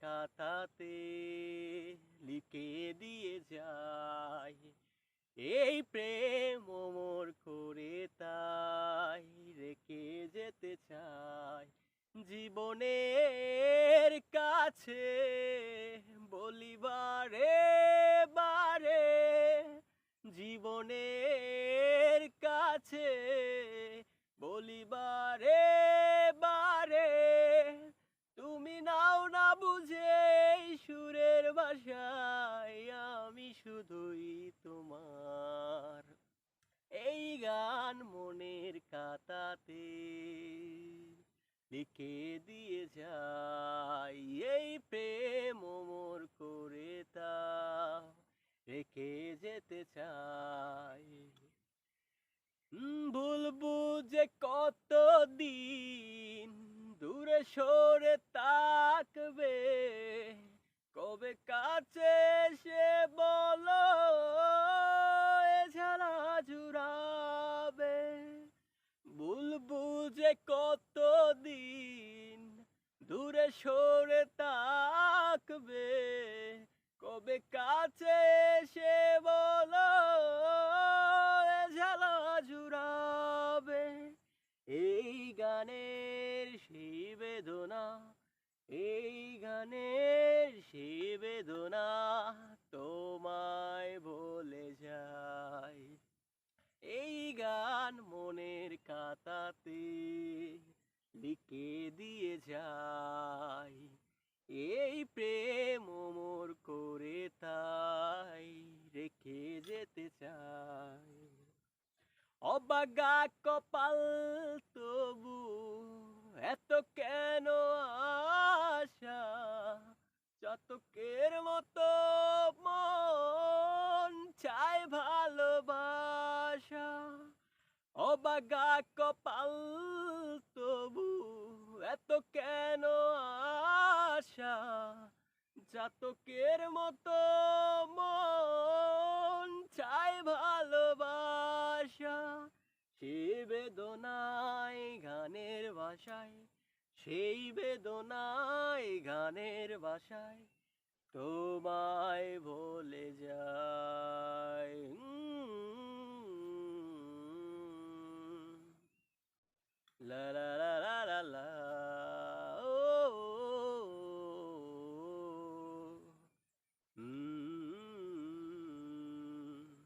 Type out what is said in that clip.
খাতাতে লিখে দিয়ে যাই। এই প্রেম মোর করে তাই রেখে যেতে চাই। জীবনের কাছে বলিবারে বারে জীবনের কাছে বলিবারে ভাষায় আমি শুধুই তোমার। এই গান মনের কাতাতে লিখে দিয়ে যাই। এই প্রেম মোর করে তা রেখে যেতে চাই। ভুলবো যে কত দিন দূরে সরে তাকবে কবে কাছে সে বলো, এ ঝালা জুড়াবে বলব যে কত দিন দূরে সরে তাকবে কবে কাছে সে বলো ঝালা জুড়াবে? এই গানের সেই বেদনা, এই গানের সেই বেদনা তোমায় বলে যায় এই গান মনের খাতাতে লিখে দিয়ে যায় এই প্রেম মোর করে তাই রেখে যেতে চাই। অবাগা কপাল তবু এত কেন আশা চাতকের মতো মন চায় ভালোবাসা। অবাগা কপাল তবু এত কেন আশা? জাতকের মতো মন চায় ভালোবাসা। সে বেদনায় গানের ভাষায় সেই বেদনায় গানের ভাষায় তোমায় ভোলে লা লা